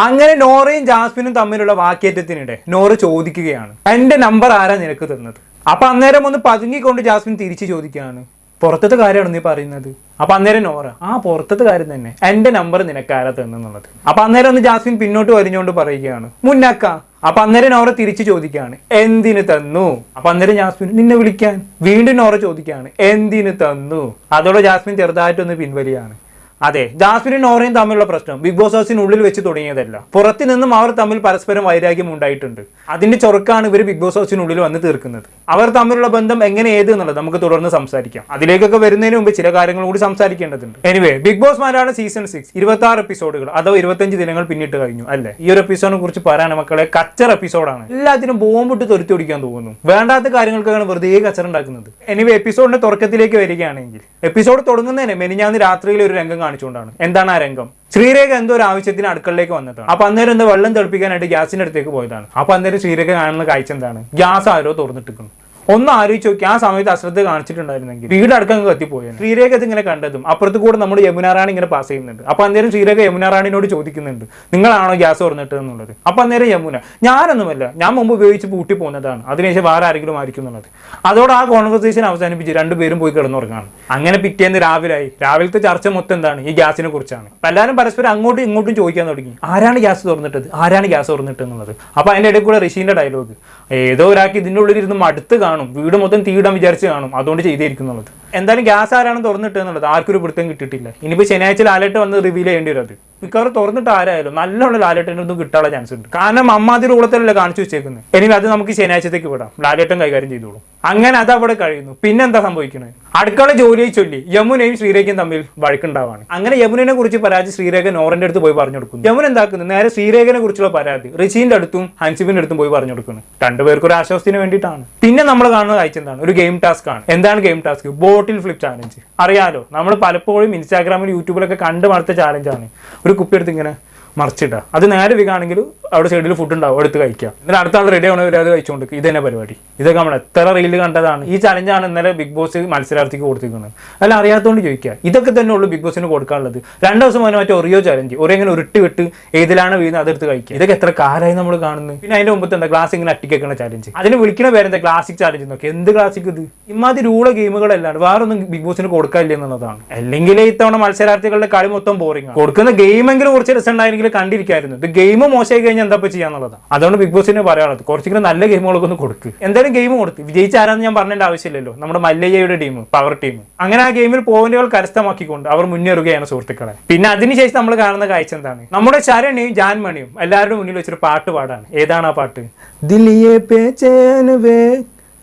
അങ്ങനെ നോറയും ജാസ്മിനും തമ്മിലുള്ള വാക്കേറ്റത്തിനിടെ നോറ ചോദിക്കുകയാണ്. എന്റെ നമ്പർ ആരാ നിനക്ക് തന്നത്? അപ്പൊ അന്നേരം ഒന്ന് പതുങ്ങിക്കൊണ്ട് ജാസ്മിൻ തിരിച്ചു ചോദിക്കുകയാണ്. പുറത്തത്തെ കാര്യമാണ് നീ പറയുന്നത്? അപ്പൊ അന്നേരം നോറ. ആ പുറത്തത്തെ കാര്യം തന്നെ. എന്റെ നമ്പർ നിനക്ക് ആരാ തന്നെന്നുള്ളത്. അപ്പൊ അന്നേരം ഒന്ന് ജാസ്മിൻ പിന്നോട്ട് വരിഞ്ഞുകൊണ്ട് പറയുകയാണ്. മുന്നാക്ക. അപ്പൊ അന്നേരം നോറ തിരിച്ചു ചോദിക്കുകയാണ്. എന്തിനു തന്നു? അപ്പൊ അന്നേരം ജാസ്മിൻ നിന്നെ വിളിക്കാൻ. വീണ്ടും നോറ ചോദിക്കുകയാണ്. എന്തിനു തന്നു? അതോടെ ജാസ്മിൻ ചെറുതായിട്ടൊന്ന് പിൻവലിയാണ്. അതെ ജാസ്മിനും നോറയും തമ്മിലുള്ള പ്രശ്നം ബിഗ് ബോസ് ഹൗസിനുള്ളിൽ വെച്ച് തുടങ്ങിയതല്ല. പുറത്തു നിന്നും അവർ തമ്മിൽ പരസ്പരം വൈരാഗ്യം ഉണ്ടായിട്ടുണ്ട്. അതിന്റെ ചൊറുക്കാണ് ഇവർ ബിഗ് ബോസ് ഹൗസിനുള്ളിൽ വന്ന് തീർക്കുന്നത്. അവർ തമ്മിലുള്ള ബന്ധം എങ്ങനെ ഏത് എന്നുള്ളത് നമുക്ക് തുടർന്ന് സംസാരിക്കാം. അതിലേക്കൊക്കെ വരുന്നതിന് മുമ്പ് ചില കാര്യങ്ങൾ കൂടി സംസാരിക്കേണ്ടതുണ്ട്. Anyway Bigg Boss Malayalam season six ഇരുപത്തി ആറ് എപ്പിസോഡുകൾ അഥവാ ഇരുപത്തഞ്ച് ദിനങ്ങൾ പിന്നിട്ട് കഴിഞ്ഞു അല്ലെ? ഈ ഒരു എപ്പിസോഡിനെ കുറിച്ച് പറയാൻ മക്കളെ കച്ചർ എപ്പിസോഡാണ് എല്ലാത്തിനും ബോംബിട്ട് തൊരുത്തി ഓടിക്കാൻ തോന്നുന്നു. വേണ്ടാത്ത കാര്യങ്ങൾക്കാണ് വെറുതെ കച്ചർ ഉണ്ടാക്കുന്നത് എനിവേ എപ്പിസോഡിന്റെ തുടക്കത്തിലേക്ക് വരികയാണെങ്കിൽ എപ്പിസോഡ് തുടങ്ങുന്നതിന് മെനിഞ്ഞാന്ന് രാത്രിയിൽ ഒരു രംഗം കാണിച്ചുകൊണ്ടാണ്. എന്താണ് ആ രംഗം? ശ്രീരേഖ എന്തോ ഒരു ആവശ്യത്തിന് അടുക്കളയിലേക്ക് വന്നതാണ് അപ്പൊ അന്നേരം എന്തോ വെള്ളം തിളപ്പിക്കാനായിട്ട് ഗ്യാസിന്റെ അടുത്തേക്ക് പോയതാണ്. അപ്പൊ അന്നേരം ശ്രീരേഖ കാണുന്ന കാഴ്ച എന്താണ്? ഗ്യാസ് ആരോ തുറന്നിട്ടിരിക്കുന്നു. ഒന്ന് ആലോചിച്ച് നോക്കി. ആ സമയത്ത് അശ്രദ്ധ കാണിച്ചിട്ടുണ്ടായിരുന്നെങ്കിൽ വീടടക്കം കത്തിപ്പോയി ശ്രീരേഖ ഇതിങ്ങനെ കണ്ടതും അപ്പുറത്ത് കൂടെ നമ്മുടെ യമുന റാണി ഇങ്ങനെ പാസ് ചെയ്യുന്നുണ്ട്. അപ്പൊ അന്നേരം ശ്രീരേഖ യമുന റാണിനോട് ചോദിക്കുന്നുണ്ട് നിങ്ങളാണോ ഗ്യാസ് തുറന്നിട്ട് എന്നുള്ളത്? അപ്പൊ അന്നേരം യമുന ഞാനൊന്നുമല്ല. ഞാൻ മുമ്പ് ഉപയോഗിച്ച് പൂട്ടി പോകുന്നതാണ് അതിനുശേഷം വേറെ ആരെങ്കിലും ആയിരിക്കും എന്നുള്ളത്. അതോടെ ആ കോൺവെർസേഷൻ അവസാനിപ്പിച്ച് രണ്ടുപേരും പോയി കിടന്നുറങ്ങാണ്. അങ്ങനെ പിറ്റേന്ന് രാവിലായി. രാവിലത്തെ ചർച്ച മൊത്തം എന്താണ്? ഈ ഗ്യാസിനെ കുറിച്ചാണ്. എല്ലാവരും പരസ്പരം അങ്ങോട്ടും ഇങ്ങോട്ടും ചോദിക്കാൻ തുടങ്ങി. ആരാണ് ഗ്യാസ് തുറന്നിട്ടത്? ആരാണ് ഗ്യാസ് തുറന്നിട്ട് എന്നുള്ളത്. അപ്പൊ അതിന്റെ ഇടയിൽ കൂടെ ഋഷീന്റെ ഡയലോഗ് ഏതോ ഒരാൾക്ക് ഇതിന്റെ ഉള്ളിൽ ഇരുന്ന് മടുത്ത് വീട് മൊത്തം തീയിടാൻ വിചാരിച്ച് കാണും. അതുകൊണ്ട് ചെയ്തേരിക്കുന്നുള്ളത്. എന്തായാലും ഗ്യാസ് ആരാണ് തുറന്നിട്ട് എന്നുള്ളത് ആർക്കും ഒരു പിടുത്തം കിട്ടിയിട്ടില്ല. ഇനിയിപ്പോൾ ശനിയാഴ്ച ലാലേട്ട് വന്ന് റിവീൽ ചെയ്യേണ്ടി വരും അത്. മിക്കവാറും തുറന്നിട്ട് ആരായാലും നല്ലോണം ലാലേട്ടനൊന്നും കിട്ടാനുള്ള ചാൻസ് ഉണ്ട്. കാരണം അമ്മാതിരി ഉളത്തലല്ലേ കാണിച്ചു വെച്ചേക്കുന്നത് ഇനി അത് നമുക്ക് ശനിയാഴ്ചത്തേക്ക് വിടാം. ലാലേട്ടൻ കൈകാര്യം ചെയ്തോളൂ. അങ്ങനെ അത് അവിടെ കഴിയുന്നു. പിന്നെന്താ സംഭവിക്കുന്നത് അടുക്കള ജോലിയെ ചൊല്ലി യമുനയും ശ്രീരേഖയും തമ്മിൽ വഴക്കുണ്ടാവാണ്. അങ്ങനെ യമുനെ കുറിച്ച് പരാതി ശ്രീരേഖ നോറിന്റെ അടുത്ത് പോയി പറഞ്ഞു കൊടുക്കുന്നു. യമുന എന്താക്കുന്നു? നേരെ ശ്രീരേഖനെ കുറിച്ചുള്ള പരാതി ഋഷീന്റെ അടുത്തും ഹൻസിബിന്റെ അടുത്തും പോയി പറഞ്ഞു കൊടുക്കുന്നു. രണ്ടുപേർക്കും ഒരു ആശ്വാസത്തിന് വേണ്ടിയിട്ടാണ്. പിന്നെ നമ്മൾ കാണുന്ന കാഴ്ച എന്താണ്? ഒരു ഗെയിം ടാസ്ക് ആണ്. എന്താണ് game task bottle flip challenge അറിയാലോ നമ്മൾ പലപ്പോഴും ഇൻസ്റ്റാഗ്രാമിൽ യൂട്യൂബിലൊക്കെ കണ്ടു മടുത്ത ചാലഞ്ചാണ് ഒരു കുപ്പി എടുത്ത് ഇങ്ങനെ മറിച്ചിടുക. അത് നേരെ വികാണെങ്കിൽ അവിടെ സൈഡിൽ ഫുഡ് ഉണ്ടാവും എടുത്ത് കഴിക്കുക. എന്നിട്ട് അടുത്ത ആൾ റെഡി ആവണവരെ അത് കഴിച്ചുകൊണ്ട് ഇത് തന്നെ പരിപാടി. ഇതൊക്കെ നമ്മൾ എത്ര റീൽ കണ്ടതാണ്. ഈ ചലഞ്ചാണ് ഇന്നലെ ബിഗ് ബോസ് മത്സരാർത്ഥിക്ക് കൊടുത്തിരിക്കുന്നത്. അല്ല അറിയാത്തതുകൊണ്ട് ചോദിക്കുക ഇതൊക്കെ തന്നെ ഉള്ളൂ ബിഗ് ബോസിന് കൊടുക്കാനുള്ളത്. രണ്ട് ദിവസം മുന്നേ മറ്റേ ഒറിയോ ചലഞ്ച് ഒരേ ഇങ്ങനെ ഉരുട്ടി വിട്ട് ഏതിലാണ് വീഴുന്നത് അതെടുത്ത് കഴിക്കുക. ഇതൊക്കെ എത്ര കാലമായി നമ്മൾ കാണുന്നത്. പിന്നെ അതിന്റെ മുമ്പത്തെ എന്താ ക്ലാസ് ഇങ്ങനെ അട്ടിക്കേക്കുന്ന ചലഞ്ച് അതിന് വിളിക്കുന്ന പേരെന്താ? ക്ലാസിക് ചലഞ്ച് നോക്കി എന്ത് ക്ലാസിക് ഇത്? ഇമാതിരി രൂള ഗെയിമുകളല്ലാണ്ട് വേറൊന്നും ബിഗ് ബോസിന് കൊടുക്കാനില്ല എന്നുള്ളതാണ്. അല്ലെങ്കിൽ ഇത്തവണ മത്സരാർത്ഥികളുടെ കളി മൊത്തം ബോറിംഗ് കൊടുക്കുന്ന ഗെയിമെങ്കിലും കുറച്ച് രസം ഉണ്ടായിരുന്നെങ്കിൽ കണ്ടിരിക്കായിരുന്നു. ഇത് ഗെയിം മോശമായി കഴിഞ്ഞാൽ എന്താ ഇപ്പൊ ചെയ്യാന്നുള്ളതാണ് അതുകൊണ്ട് ബിഗ് ബോസിന് പറയാനുള്ളത് കുറച്ചെങ്കിലും നല്ല ഗെയിമുകളൊക്കെ ഒന്ന് കൊടുക്ക് എന്തായാലും ഗെയിം കൊടുത്ത് വിജയിച്ച ആരാന്ന് ഞാൻ പറഞ്ഞേണ്ട ആവശ്യമില്ലല്ലോ നമ്മുടെ മല്ലയ്യയുടെ ടീം പവർ ടീം അങ്ങനെ ആ ഗെയിമിൽ പോയിന്റുകൾ കരസ്ഥമാക്കിക്കൊണ്ട് അവർ മുന്നേറുകയാണ് സുഹൃത്തുക്കളെ പിന്നെ അതിനുശേഷം നമ്മൾ കാണുന്ന കാഴ്ച എന്താണ് നമ്മുടെ ശരണിയും ജാൻമണിയും എല്ലാവരുടെ മുന്നിൽ വെച്ചൊരു പാട്ട് പാടാണ് ഏതാണ് ആ പാട്ട് ദിലിയെ പേച്ചേൻ വേ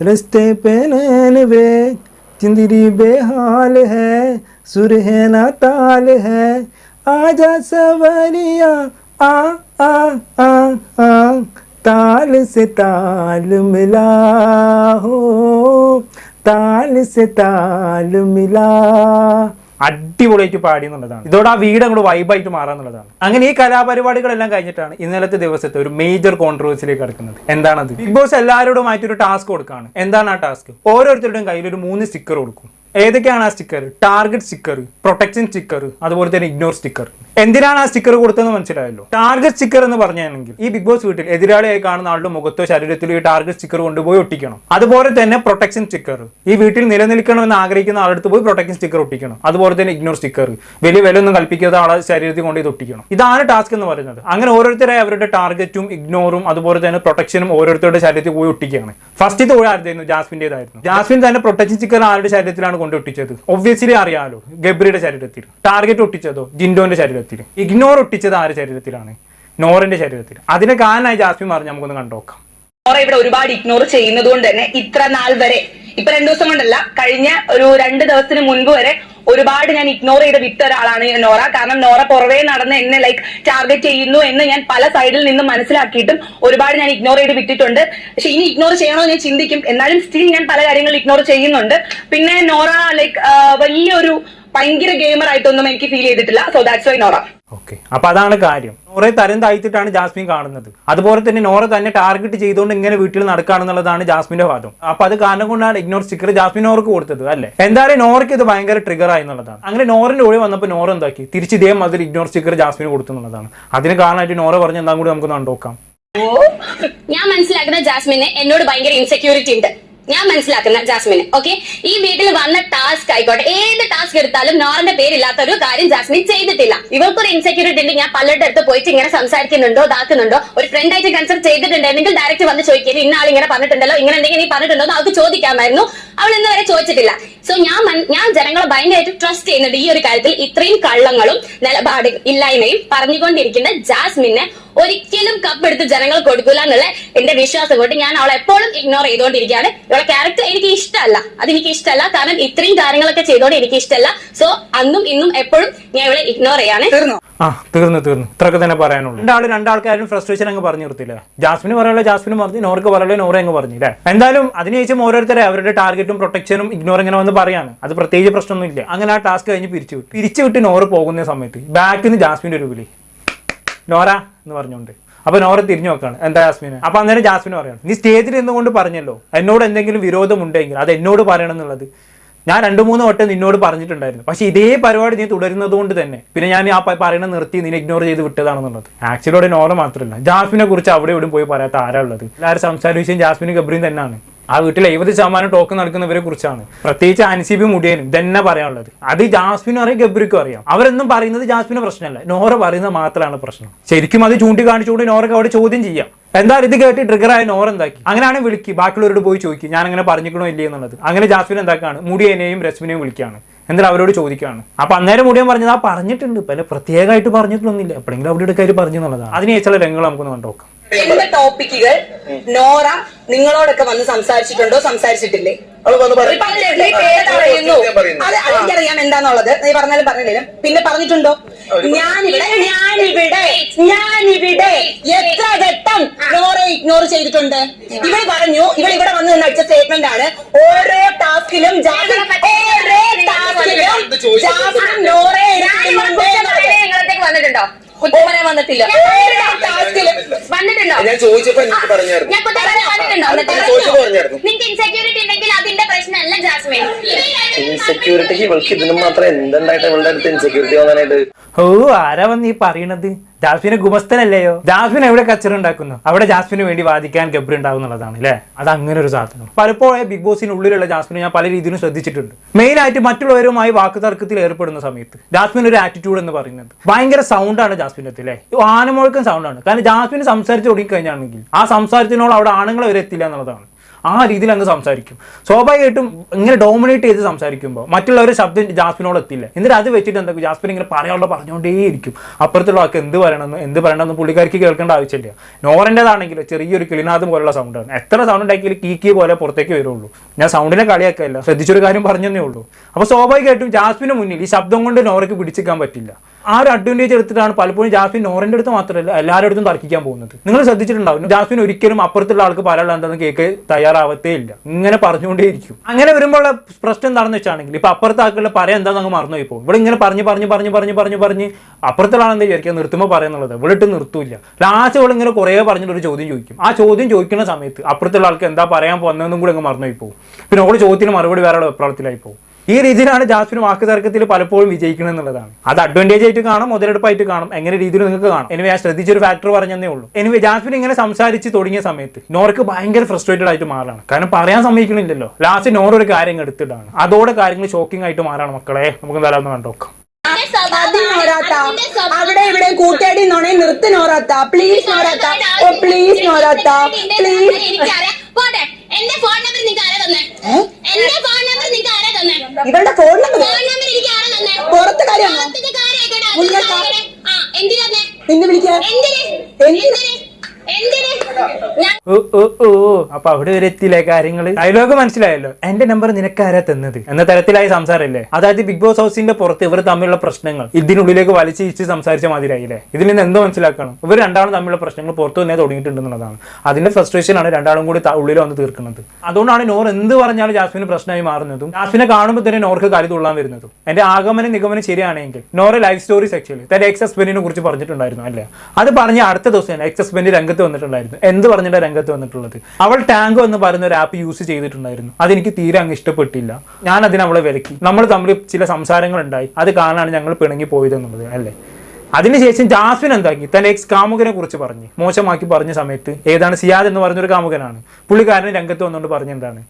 रस्ते पे नैन वे जिंदगी बेहाल है सुर है ना ताल है आजा सवरिया आ आ आ आ ताल से ताल मिला हो ताल से ताल मिला അടിപൊളിയായിട്ട് പാടി എന്നുള്ളതാണ് ഇതോടെ ആ വീട് അങ്ങോട്ട് വൈബായിട്ട് മാറാന്നുള്ളതാണ് അങ്ങനെ ഈ കലാപരിപാടികളെല്ലാം കഴിഞ്ഞിട്ടാണ് ഇന്നലത്തെ ദിവസത്തെ ഒരു മേജർ കോൺട്രവേഴ്സിലേക്ക് കിടക്കുന്നത് എന്താണത് ബിഗ് ബോസ് എല്ലാവരോടുമായിട്ട് ഒരു ടാസ്ക് കൊടുക്കുകയാണ് എന്താണ് ആ ടാസ്ക് ഓരോരുത്തരുടെയും കയ്യിൽ ഒരു മൂന്ന് സ്റ്റിക്കർ കൊടുക്കും ഏതൊക്കെയാണ് ആ sticker target sticker protection sticker അതുപോലെ തന്നെ ഇഗ്നോർ സ്റ്റിക്കർ എന്തിനാണ് ആ സ്റ്റിക്കർ കൊടുത്തതെന്ന് മനസ്സിലായല്ലോ? ടാർഗറ്റ് സ്റ്റിക്കർ എന്ന് പറഞ്ഞാണെങ്കിൽ ഈ ബിഗ് ബോസ് വീട്ടിൽ എതിരാളിയായി കാണുന്ന ആളുടെ മുഖത്തോ ശരീരത്തിലോ ഈ ടാർഗറ്റ് സ്റ്റിക്കർ കൊണ്ടുപോയി ഒട്ടിക്കണം. അതുപോലെ തന്നെ പ്രൊട്ടക്ഷൻ സ്റ്റിക്കർ ഈ വീട്ടിൽ നിലനിൽക്കണമെന്ന് ആഗ്രഹിക്കുന്ന ആളടുത്ത് പോയി പ്രൊട്ടക്ഷൻ സ്റ്റിക്കർ ഒട്ടിക്കണം. അതുപോലെ തന്നെ ഇഗ്നോർ സ്റ്റിക്കർ വലിയ വില ഒന്നും കൽപ്പിക്കാതെ ആളെ ശരീരത്തിൽ കൊണ്ട് ഇത് ഒട്ടിക്കണം. ഇതാണ് ടാസ്ക് എന്ന് പറയുന്നത്. അങ്ങനെ ഓരോരുത്തരായി അവരുടെ ടാർഗറ്റും ഇഗ്നോറും അതുപോലെ തന്നെ പ്രൊട്ടക്ഷനും ഓരോരുത്തരുടെ ശരീരത്തിൽ പോയി ഒട്ടിക്കുകയാണ്. ഫസ്റ്റ് ഇത് ആരുതായിരുന്നു ജാസ്മിന്റെതായിരുന്നു. ജാസ്മിൻ തന്നെ പ്രൊട്ടക്ഷൻ സ്റ്റിക്കർ ആരുടെ ശരീരത്തിലാണ് കൊണ്ട് ഒട്ടിച്ചത്? ഒബ്വിയസ്ലി അറിയാമല്ലോ ഗബ്രിയുടെ ശരീരത്തിൽ. ടാർഗറ്റ് ഒട്ടിച്ചതോ? ജിൻഡോന്റെ ശരീരത്തിൽ. ഇഗ്നോർ ഒട്ടിച്ചത് ആരുടെ ശരീരത്തിലാണ്? നോറിന്റെ ശരീരത്തിൽ അതിന് കാരണമായി ജാസ്മിൻ മാറി നമുക്കൊന്ന് കണ്ടുനോക്കാം നോറ ഇവിടെ ഒരുപാട് ഇഗ്നോർ ചെയ്യുന്നത് കൊണ്ട് തന്നെ ഇത്ര നാൾ വരെ ഇപ്പൊ രണ്ടു ദിവസം കൊണ്ടല്ല കഴിഞ്ഞ ഒരു രണ്ട് ദിവസത്തിന് മുൻപ് വരെ ഒരുപാട് ഞാൻ ഇഗ്നോർ ചെയ്ത് വിട്ട ഒരാളാണ് നോറ. കാരണം നോറ പുറവേ നടന്ന് എന്നെ ലൈക്ക് ടാർഗറ്റ് ചെയ്യുന്നു എന്ന് ഞാൻ പല സൈഡിൽ നിന്നും മനസ്സിലാക്കിയിട്ടും ഒരുപാട് ഞാൻ ഇഗ്നോർ ചെയ്ത് വിട്ടിട്ടുണ്ട്. പക്ഷെ ഇനി ഇഗ്നോർ ചെയ്യണോ ഞാൻ ചിന്തിക്കും. എന്നാലും സ്റ്റിൽ ഞാൻ പല കാര്യങ്ങളും ഇഗ്നോർ ചെയ്യുന്നുണ്ട്. പിന്നെ നോറ ലൈക്ക് വലിയൊരു ഭയങ്കര ഗെയിമർ ആയിട്ടൊന്നും എനിക്ക് ഫീൽ ചെയ്തിട്ടില്ല. So that's why Nora. Okay അപ്പൊ അതാണ് കാര്യം. നോറെ തരം താഴ്ത്തിട്ടാണ് ജാസ്മിൻ കാണുന്നത്. അതുപോലെ തന്നെ നോറ തന്നെ ടാർഗറ്റ് ചെയ്തുകൊണ്ട് ഇങ്ങനെ വീട്ടിൽ നടക്കുകയാണെന്നുള്ളതാണ് ജാസ്മിന്റെ വാദം. അപ്പൊ അത് കാരണം കൊണ്ടാണ് ഇഗ്നോർ സ്റ്റിക്കർ ജാസ്മിൻ നോർക്ക് കൊടുത്തത് അല്ലെ? എന്തായാലും നോറയ്ക്ക് ഇത് ഭയങ്കര ട്രിഗർ ആയി എന്നുള്ളതാണ്. അങ്ങനെ നോറിന്റെ ഒഴി വന്നപ്പോൾ നോറ എന്താക്കി? തിരിച്ച് ഇതേ മാതിരി ഇഗ്നോർ സ്റ്റിക്കർ ജാസ്മിന് കൊടുത്തു എന്നുള്ളതാണ്. അതിന് കാരണമായിട്ട് നോറ പറഞ്ഞ് എന്താ കൂടി നമുക്ക് കണ്ടോക്കാം ഞാൻ മനസ്സിലാക്കുന്ന ജാസ്മിന് എന്നോട് ഭയങ്കര ഇൻസെക്യൂരിറ്റി ഉണ്ട്. ഞാൻ മനസ്സിലാക്കുന്ന ജാസ്മിന് ഓക്കെ ഈ വീട്ടിൽ വന്ന ടാസ്ക് ആയിക്കോട്ടെ ഏത് ടാസ്ക് എടുത്താലും നോറിന്റെ പേരില്ലാത്ത ഒരു കാര്യം ജാസ്മിൻ ചെയ്തിട്ടില്ല. ഇവർക്കൊരു ഇൻസെക്യൂരിറ്റി ഉണ്ട് ഞാൻ പലരുടെ അടുത്ത് പോയിട്ട് ഇങ്ങനെ സംസാരിക്കുന്നുണ്ടോ ഇതാക്കുന്നുണ്ടോ? ഒരു ഫ്രണ്ട് ആയിട്ട് കൺസൾട്ട് ചെയ്തിട്ടുണ്ടെങ്കിൽ ഡയറക്റ്റ് വന്ന് ചോദിക്കരുത് ഇന്ന ആൾ ഇങ്ങനെ പറഞ്ഞിട്ടുണ്ടല്ലോ ഇങ്ങനെ എന്തെങ്കിലും നീ പറഞ്ഞിട്ടുണ്ടോ എന്ന് അവർക്ക് ചോദിക്കാമായിരുന്നു. അവൾ ഇന്ന് വരെ ചോദിച്ചിട്ടില്ല. സോ ഞാൻ ഞാൻ ജനങ്ങളെ ഭയങ്കരമായിട്ട് ട്രസ്റ്റ് ചെയ്യുന്നത് ഈ ഒരു കാര്യത്തിൽ. ഇത്രയും കള്ളങ്ങളും നിലപാട് ഇല്ലായ്മയും പറഞ്ഞുകൊണ്ടിരിക്കുന്ന ജാസ്മിനെ ഒരിക്കലും കപ്പ് എടുത്ത് ജനങ്ങൾ കൊടുക്കില്ല എന്നുള്ള എന്റെ വിശ്വാസം കൊണ്ട് ഞാൻ അവളെ എപ്പോഴും ഇഗ്നോർ ചെയ്തുകൊണ്ടിരിക്കുകയാണ്. ഇവളെ ക്യാരക്ടർ എനിക്ക് ഇഷ്ടമല്ല. അതെനിക്ക് ഇഷ്ടമല്ല. കാരണം ഇത്രയും കാര്യങ്ങളൊക്കെ ചെയ്തോണ്ട് എനിക്ക് ഇഷ്ടമല്ല. സോ അന്നും ഇന്നും എപ്പോഴും ഞാൻ ഇവളെ ഇഗ്നോർ ചെയ്യാണ്. ആ തീർന്നു തീർന്നു. ഇത്രയൊക്കെ തന്നെ പറയാനുള്ളൂ. രണ്ടാൾ രണ്ടാൾക്കാരും ഫ്രസ്ട്രേഷൻ അങ്ങ് പറഞ്ഞു നിർത്തില്ല ജാസ്മിന് പറയാനുള്ള ജാസ്മിന് പറഞ്ഞു നോർക്ക് പറയാനുള്ള നോറ അങ്ങ് പറഞ്ഞു അല്ലേ എന്തായാലും അതിനുശേഷം ഓരോരുത്തരെ അവരുടെ ടാർഗറ്റും പ്രൊട്ടക്ഷനും ഇഗ്നോർ ഇങ്ങനെ വന്ന് പറയാണ്. അത് പ്രത്യേകിച്ച് പ്രശ്നമൊന്നുമില്ല. അങ്ങനെ ആ ടാസ്ക് കഴിഞ്ഞ് പിരിച്ചു വിട്ടു. പിരിച്ചു വിട്ട് നോറ് പോകുന്ന സമയത്ത് ബാക്കിൽ നിന്ന് ജാസ്മിന്റെ ഒരു വിളി. നോറ എന്ന് പറഞ്ഞുകൊണ്ട്. അപ്പൊ നോറ തിരിഞ്ഞു നോക്കാണ്. എന്താ ജാസ്മിന്? അപ്പൊ അന്നേരം ജാസ്മിന് പറയണം നീ സ്റ്റേജിൽ നിന്നുകൊണ്ട് പറഞ്ഞല്ലോ. എന്നോട് എന്തെങ്കിലും വിരോധമുണ്ടെങ്കിൽ അത് എന്നോട് പറയണം എന്നുള്ളത്. ഞാൻ രണ്ടു മൂന്ന് വട്ടം നിന്നോട് പറഞ്ഞിട്ടുണ്ടായിരുന്നു. പക്ഷെ ഇതേ പരിപാടി നീ തുടരുന്നത് കൊണ്ട് തന്നെ. പിന്നെ ഞാൻ ആ പറയുന്ന നിർത്തി നിന്നെ ഇഗ്നോർ ചെയ്ത് വിട്ടതാണെന്നുള്ളത്. ആക്ച്വലി അവിടെ നോറ മാത്രമല്ല. ജാസ്മിനെ കുറിച്ച് അവിടെ ഇവിടെ പോയി പറയാത്ത ആരാ ഉള്ളത്? എല്ലാവരും സംസാര വിഷയം ജാസ്മിനും ഗബ്രിയും തന്നെയാണ്. ആ വീട്ടിൽ എഴുപത് ശതമാനം ടോക്ക് നടക്കുന്നവരെ കുറിച്ചാണ്. പ്രത്യേകിച്ച് അൻസിബി മുടിയനും തന്നെ പറയാനുള്ളത്. അത് ജാസ്മിനും അറിയാം ഗബ്രിക്കും അറിയാം. അവരൊന്നും പറയുന്നത് ജാസ്മിന് പ്രശ്നമല്ല. നോറ പറയുന്നത് മാത്രമാണ് പ്രശ്നം. ശരിക്കും അത് ചൂണ്ടിക്കാണിച്ചുകൊണ്ട് നോറക്ക് അവിടെ ചോദ്യം ചെയ്യാം. എന്തായാലും ഇത് കേട്ട് ട്രിഗർ ആയ നോർ എന്താക്കി? അങ്ങനെയാണ് വിളിക്ക്. ബാക്കിയുള്ളവരോട് പോയി ചോദിക്കും. ഞാൻ അങ്ങനെ പറഞ്ഞിക്കണോ ഇല്ലേ എന്നുള്ളത്. അങ്ങനെ ജാസ്മിൻ എന്താക്കാണ്? മുടിയനെയും രശ്മിനെയും വിളിക്കുകയാണ് എന്നിട്ട് അവരോട് ചോദിക്കുകയാണ് അപ്പൊ അന്നേരം മുടിയൻ പറഞ്ഞത് ആ പറഞ്ഞിട്ടുണ്ട്. പല പ്രത്യേകമായിട്ട് പറഞ്ഞിട്ടൊന്നുമില്ല. എപ്പോഴെങ്കിലും അവിടെ കാര്യം പറഞ്ഞു എന്നുള്ളതാണ് അതിനെ ചില രംഗങ്ങൾ നമുക്കൊന്ന് കണ്ടോക്കാം എന്റെ ടോപ്പിക്കുകൾ നോറ നിങ്ങളോടൊക്കെ വന്ന് സംസാരിച്ചിട്ടുണ്ടോ? സംസാരിച്ചിട്ടില്ലേ? പറയുന്നു. അത് എന്താന്നുള്ളത്. നീ പറഞ്ഞാലും പറഞ്ഞില്ലേലും പിന്നെ പറഞ്ഞിട്ടുണ്ടോ? ഞാനിവിടെ ഞാനിവിടെ ഞാനിവിടെ എത്ര ഘട്ടം നോറെ ഇഗ്നോർ ചെയ്തിട്ടുണ്ട്? ഇവൾ പറഞ്ഞു ഇവൾ ഇവിടെ വന്ന് നിന്ന് അടിച്ച സ്റ്റേറ്റ്മെന്റ് ആണ്. ഓരോ ടാസ്കിലും ഓരോ ടാസ്കിലും നോറെ ഞാൻ എനിക്ക് ഇവിടെ മുമ്പേ കുറ്റം നടത്തി. പറയാനേ നിങ്ങളത്തേക്ക് വന്നിട്ടുണ്ടോ കുറ്റം പറയാൻ വന്നിട്ടില്ല വന്നിട്ടുണ്ടോ ഞാൻ ചോദിച്ചപ്പോ എനിക്ക് പറഞ്ഞായിരുന്നു ഞാൻ വന്നിട്ടുണ്ടോ ചോദിച്ചപ്പോ പറഞ്ഞായിരുന്നു. ഇൻസെക്യൂരിറ്റി ഉണ്ടെങ്കിൽ അതിന്റെ പ്രശ്നമല്ല ജാസ്മിൻ. ഇവർ രണ്ടുപേരും ഇൻസെക്യൂരിറ്റിക്ക് ഇവൾക്ക് ഇതിനും മാത്രം എന്തുണ്ടായിട്ട് ഇവളുടെ അടുത്ത് ഇൻസെക്യൂരിറ്റി വന്നാനായിട്ട്? ഓ ആരാ വന്ന് ഈ പറയണത്? ജാസ്മിന് ഗുമസ്തനല്ലയോ? ജാസ്മിൻ എവിടെ കച്ചറ ഉണ്ടാക്കുന്നു? അവിടെ ജാസ്മിന് വേണ്ടി വാദിക്കാൻ ഗബ്രി ഉണ്ടാവുന്നുള്ളതാണ് അല്ലേ? അത് അങ്ങനെ ഒരു സാധനം. പലപ്പോഴും ബിഗ് ബോസിനുള്ളിലുള്ള ജാസ്മിനെ ഞാൻ പല രീതിയിലും ശ്രദ്ധിച്ചിട്ടുണ്ട്. മെയിൻ ആയിട്ട് മറ്റുള്ളവരുമായി വാക്ക് തർക്കത്തിൽ ഏർപ്പെടുന്ന സമയത്ത് ജാസ്മിൻ ഒരു ആറ്റിറ്റ്യൂഡ് എന്ന് പറയുന്നത് ഭയങ്കര സൗണ്ടാണ് ജാസ്മിന്റെ അല്ലേ? ആനമുഴക്കം സൗണ്ടാണ് കാരണം ജാസ്മിന് സംസാരിച്ച് തുടങ്ങിക്കഴിഞ്ഞാണെങ്കിൽ ആ സംസാരത്തിനോട് അവിടെ ആണുങ്ങൾ വരെ എത്തില്ല എന്നുള്ളതാണ്. ആ രീതിയിൽ അങ്ങ് സംസാരിക്കും. സ്വാഭാവികമായിട്ടും ഇങ്ങനെ ഡോമിനേറ്റ് ചെയ്ത് സംസാരിക്കുമ്പോൾ മറ്റുള്ളവർ ശബ്ദം ജാസ്മിനോട് എത്തില്ല. എന്നിട്ട് അത് വെച്ചിട്ട് എന്താ ജാസ്മിൻ ഇങ്ങനെ പറയാനുള്ള പറഞ്ഞുകൊണ്ടേയിരിക്കും അപ്പുറത്തുള്ള ആൾക്ക് എന്ത് പറയണമെന്ന് എന്ത് പറയണമെന്ന് പുള്ളിക്കാർക്ക് കേൾക്കേണ്ട ആവശ്യമില്ല. നോറന്റെതാണെങ്കിൽ ചെറിയൊരു കിളിനാഥം പോലുള്ള സൗണ്ടാണ് എത്ര സൗണ്ട് ഉണ്ടാക്കിയാലും കീക്കി പോലെ പുറത്തേക്ക് വരുള്ളൂ. ഞാൻ സൗണ്ടിനെ കളിയാക്കല്ല ശ്രദ്ധിച്ചൊരു കാര്യം പറഞ്ഞതേ ഉള്ളൂ. അപ്പോൾ സ്വാഭാവികമായിട്ടും ജാസ്മിന് മുന്നിൽ ഈ ശബ്ദം കൊണ്ട് നോറയ്ക്ക് പിടിച്ചിക്കാൻ പറ്റില്ല. ആ ഒരു അഡ്വാന്റേജ് എടുത്തിട്ടാണ് പലപ്പോഴും ജാസ്മിൻ നോറിന്റെ അടുത്ത് മാത്രമല്ല എല്ലാവരുടെ അടുത്തും തർക്കിക്കാൻ പോകുന്നത്. നിങ്ങൾ ശ്രദ്ധിച്ചിട്ടുണ്ടാവും ജാസ്മിൻ ഒരിക്കലും അപ്പുറത്തുള്ള ആൾക്ക് പറയാനുള്ള എന്താണെന്ന് കേക്ക് തയ്യാറാവത്തേ ഇല്ല. ഇങ്ങനെ പറഞ്ഞുകൊണ്ടേയിരിക്കും. അങ്ങനെ വരുമ്പോൾ പ്രശ്നം എന്താണെന്ന് വെച്ചാണെങ്കിൽ ഇപ്പൊ അപ്പുറത്തെ ആൾക്കുള്ള പറയാൻ എന്താണെന്ന് അങ്ങ് മറന്നു പോകും ഇവിടെ ഇങ്ങനെ പറഞ്ഞ് പറഞ്ഞ് പറഞ്ഞ് പറഞ്ഞ് പറഞ്ഞ് പറഞ്ഞ് അപ്പുറത്തുള്ള ആളെന്താ വിചാരിക്കുക? നിർത്തുമ്പോൾ പറയുന്നുള്ളത് ഇവിടെ ഇട്ട് നിർത്തൂല ലാസ്റ്റ് ഇവിടെ ഇങ്ങനെ കുറേ പറഞ്ഞിട്ട് ഒരു ചോദ്യം ചോദിക്കും. ആ ചോദ്യം ചോദിക്കുന്ന സമയത്ത് അപ്പുറത്തുള്ള ആൾക്ക് എന്താ പറയാൻ പോകുന്നതെന്നും കൂടി അങ്ങ് മറന്നു പോകും പിന്നെ ഓൾ ചോദ്യത്തിന് മറുപടി വേറെ വെപ്രാളത്തിലായി പോകും ഈ രീതിയിലാണ് ജാസ്മിൻ വാക്ക് തർക്കത്തിൽ പലപ്പോഴും വിജയിക്കുന്നത് എന്നുള്ളതാണ് അത് അഡ്വാന്റേജ് ആയിട്ട് കാണാം മുതലെടുപ്പായിട്ട് കാണും എങ്ങനെ രീതിയിൽ നിങ്ങൾക്ക് കാണും. എനിവേ ഞാൻ ശ്രദ്ധിച്ചൊരു ഫാക്ടർ പറഞ്ഞതേ ഉള്ളൂ. എനിവേ ജാസ്മിൻ ഇങ്ങനെ സംസാരിച്ച് തുടങ്ങിയ സമയത്ത് നോർക്ക് ഭയങ്കര ഫ്രസ്ട്രേറ്റഡ് ആയിട്ട് മാറാണ്. കാരണം പറയാൻ സമ്മതിക്കണില്ലല്ലോ ലാസ്റ്റ് നോർ ഒരു കാര്യം എടുത്തിട്ടാണ് അതോടെ കാര്യങ്ങൾ ഷോക്കിംഗ് ആയിട്ട് മാറാണ് മക്കളെ. നമുക്ക് എന്തായാലും ഒന്ന് കണ്ടോക്കാം അവിടെ ഇവിടെ കൂട്ടേടി നോണേ നിർത്തി നോറാത്ത പ്ലീസ് നോറാത്ത ഓ പ്ലീസ് നോറാത്ത പ്ലീസ് എനിക്കറിയാം. പോട്ടെ. എന്റെ ഫോൺ നമ്പർ നിങ്ങൾക്ക് ആരാ തന്നെ എന്റെ ഫോൺ ഇവളുടെ ഫോൺ നമ്പർ പുറത്തെ കാര്യമാണോ പുറത്തത്തെ കാര്യമായിക്കോട്ടെ, മുന്നേ അതൊന്നും കാ- കാര്യമില്ല. ആ എന്തിനാ തന്നെ? നിന്നെ വിളിക്കാൻ ഓ ഓ ഓ. അപ്പൊ അവിടെ വരെ എത്തിയില്ലേ കാര്യങ്ങൾ? ഡയലോഗ് മനസ്സിലായല്ലോ. എന്റെ നമ്പർ നിനക്കാരാ തന്നത്? എന്ന തരത്തിലായി സംസാരല്ലേ അതായത് ബിഗ് ബോസ് ഹൗസിന്റെ പുറത്ത് ഇവർ തമ്മിലുള്ള പ്രശ്നങ്ങൾ. ഇതിനുള്ളിലേക്ക് വലിച്ചു ഇച്ച് സംസാരിച്ച മാതിരിയായില്ലേ? ഇതിൽ നിന്ന് എന്തോ മനസ്സിലാക്കണം? ഇവർ രണ്ടാളും തമ്മിലുള്ള പ്രശ്നങ്ങൾ പുറത്തു തന്നെ തുടങ്ങിയിട്ടുണ്ടെന്നുള്ളതാണ്. അതിന്റെ ഫ്രസ്ട്രേഷൻ ആണ് രണ്ടാളും കൂടി ഉള്ളിൽ വന്ന് തീർക്കുന്നത്. അതുകൊണ്ടാണ് നോർ എന്ത് പറഞ്ഞാലും ജാസ്മിന് പ്രശ്നമായി മാറുന്നതും ജാസ്മിനെ കാണുമ്പോൾ തന്നെ നോർക്ക് കരി തുള്ളാൻ വരുന്നതും. എന്റെ ആഗമന നിഗമനം ശരിയാണെങ്കിൽ നോറെ ലൈഫ് സ്റ്റോറി സെക്ഷനിൽ തന്റെ എക്സ് ഹസ്ബൻഡിനെ കുറിച്ച് പറഞ്ഞിട്ടുണ്ടായിരുന്നു അല്ലേ? അത് പറഞ്ഞ അടുത്ത ദിവസം എക്സ് ഹസ്ബൻഡ് രംഗത്ത് വന്നിട്ടുണ്ടായിരുന്നു. എന്ത് പറഞ്ഞിട്ട് രംഗത്ത് വന്നിട്ടുള്ളത്? അവൾ ടാങ്കോ എന്ന് പറയുന്ന ഒരു ആപ്പ് യൂസ് ചെയ്തിട്ടുണ്ടായിരുന്നു. അതെനിക്ക് തീരെ അങ്ങ് ഇഷ്ടപ്പെട്ടില്ല. ഞാൻ അതിന് അവളെ വിലക്കി. നമ്മൾ തമ്മിൽ ചില സംസാരങ്ങൾ ഉണ്ടായി അത് കാണാനാണ് ഞങ്ങൾ പിണങ്ങി പോയത് എന്നുള്ളത് അല്ലേ അതിനുശേഷം ജാസ്മിൻ എന്താക്കി? തന്റെ എക്സ് കാമുകനെ കുറിച്ച് പറഞ്ഞ്. മോശമാക്കി പറഞ്ഞ സമയത്ത് ഏതാണ് സിയാദ് എന്ന് പറഞ്ഞൊരു കാമുകനാണ്. പുള്ളിക്കാരൻ രംഗത്ത് വന്നുകൊണ്ട് പറഞ്ഞെന്താണ്?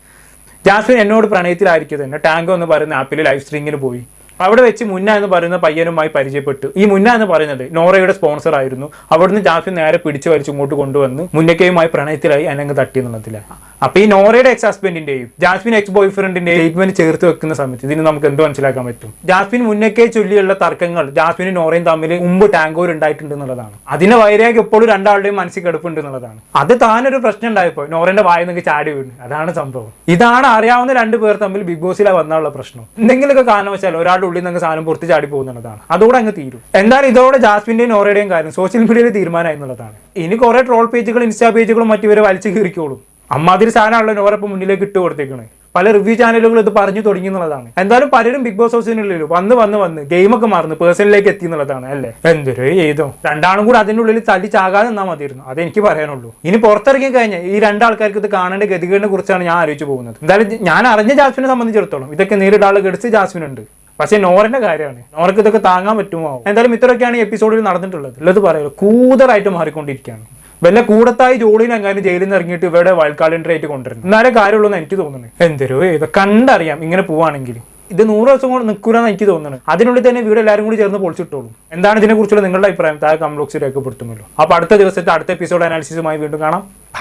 ജാസ്മിൻ എന്നോട് പ്രണയത്തിലായിരിക്കും തന്നെ. ടാങ്കോ എന്ന് പറയുന്ന ആപ്പിൽ ലൈവ് സ്ട്രീമിങ്ങിന് പോയി. അവിടെ വെച്ച് മുന്ന എന്ന് പറയുന്ന പയ്യനുമായി പരിചയപ്പെട്ടു. ഈ മുന്ന എന്ന് പറയുന്നത് നോറയുടെ സ്പോൺസർ ആയിരുന്നു. അവിടുന്ന് ജാഫി നേരെ പിടിച്ചു വലിച്ചു ഇങ്ങോട്ട് കൊണ്ടുവന്ന് മുന്നക്കയുമായി പ്രണയത്തിലായി അനങ്ങ് തട്ടി എന്നുള്ളതിലാണ് അപ്പൊ ഈ നോറയുടെ എക്സ് ഹസ്ബൻഡിന്റെയും ജാസ്മിൻ എക്സ് ബോയ് ഫ്രണ്ടിന്റെ സ്റ്റേറ്റ്മെന്റ് ചേർത്ത് വെക്കുന്ന സമയത്ത് ഇതിന് നമുക്ക് എന്ത് മനസ്സിലാക്കാൻ പറ്റും? ജാസ്മിൻ മുന്നേക്കേ ചൊല്ലിയുള്ള തർക്കങ്ങൾ ജാസ്മിനും നോറയും തമ്മിൽ മുമ്പ് ടാങ്കോർ ഉണ്ടായിട്ടുണ്ട് എന്നുള്ളതാണ്. അതിന്റെ വൈരാഗ്യം എപ്പോഴും രണ്ടാളുടെയും മനസ്സിൽ കിടപ്പുണ്ട് എന്നുള്ളതാണ്. അത് താനൊരു പ്രശ്നം ഉണ്ടായപ്പോ നോറന്റെ വായ നിങ്ങൾക്ക് ചാടി വീണ്. അതാണ് സംഭവം. ഇതാണ് അറിയാവുന്ന രണ്ട് പേർ തമ്മിൽ ബിഗ് ബോസിലെ വന്നുള്ള പ്രശ്നം. എന്തെങ്കിലുമൊക്കെ കാരണവശാൽ ഒരാളുടെ ഉള്ളിൽ നിന്ന് സാധനം പുറത്ത് ചാടി പോകുന്നുള്ളതാണ് അതോടെ അങ്ങ് തീരും. എന്തായാലും ഇതോടെ ജാസ്മിന്റെയും നോറയുടെയും കാര്യം സോഷ്യൽ മീഡിയയിൽ തീരുമാനമായി എന്നുള്ളതാണ്. ഇനി കുറെ ട്രോൾ പേജുകളും ഇൻസ്റ്റാ പേജുകളും മറ്റുവരെ വലിച്ചു കീറിക്കോളും. അമ്മാതിരി സാധനമാണല്ലോ നോറപ്പ് മുന്നിലേക്ക് ഇട്ട് കൊടുത്തേക്കണേ. പല റിവ്യൂ ചാനലുകൾ ഇത് പറഞ്ഞു തുടങ്ങി എന്നുള്ളതാണ്. എന്തായാലും പലരും ബിഗ് ബോസ് ഹൗസിനുള്ളിൽ വന്ന് വന്ന് വന്ന് ഗെയിമൊക്കെ മറന്ന് പേഴ്സണിലേക്ക് എത്തി എന്നുള്ളതാണ് അല്ലേ? എന്തൊരു ചെയ്തോ. രണ്ടാളും കൂടി അതിനുള്ളിൽ തല്ലി ചാകാതെ നിന്നാൽ മതിയിരുന്നു അതെനിക്ക് പറയാനുള്ളൂ. ഇനി പുറത്തിറങ്ങി കഴിഞ്ഞാൽ ഈ രണ്ടാൾക്കാർക്ക് ഇത് കാണേണ്ട ഗതികേടിനെ കുറിച്ചാണ് ഞാൻ ആലോചിച്ച് പോകുന്നത്. എന്തായാലും ഞാൻ അറിഞ്ഞ ജാസ്മിനെ സംബന്ധിച്ചിടത്തോളം ഇതൊക്കെ നേരിടാൾ ഗഡിച്ച് ജാസ്മിൻ ഉണ്ട് പക്ഷെ നോറിന്റെ കാര്യമാണ്. നോർക്ക് ഇതൊക്കെ താങ്ങാൻ പറ്റുമോ? എന്തായാലും ഇത്രയൊക്കെയാണ് എപ്പിസോഡിൽ നടന്നിട്ടുള്ളത്. ഉള്ളത് പറയുള്ളൂ കൂതറായിട്ട് മാറിക്കൊണ്ടിരിക്കുകയാണ്. വല്ല കൂടത്തായി ജോലിയിൽ അങ്ങനെ ജയിലിൽ നിന്ന് ഇറങ്ങിയിട്ട് ഇവരുടെ വയൽക്കാലണ്ടർ ആയിട്ട് കൊണ്ടുവരുന്നത് എന്നാലേ കാര്യമുള്ളൂ എനിക്ക് തോന്നുന്നത് എന്തൊരു ഇത് കണ്ടറിയാം ഇങ്ങനെ പോവാണെങ്കിൽ. ഇത് നൂറ് ദിവസം കൊണ്ട് നിൽക്കൂലെന്ന് എനിക്ക് തോന്നുന്നത്. അതിനുള്ളിൽ തന്നെ വീട് എല്ലാവരും കൂടി ചേർന്ന് പൊളിച്ചിട്ടോളൂ. എന്താണ് ഇതിനെക്കുറിച്ചുള്ള നിങ്ങളുടെ അഭിപ്രായം? താഴെ കമന്റ് ബോക്സിൽ രേഖപ്പെടുത്തുമല്ലോ. അപ്പോൾ അടുത്ത ദിവസത്തെ അടുത്ത എപ്പിസോഡ് അനാലിസിസുമായി വീണ്ടും കാണാം.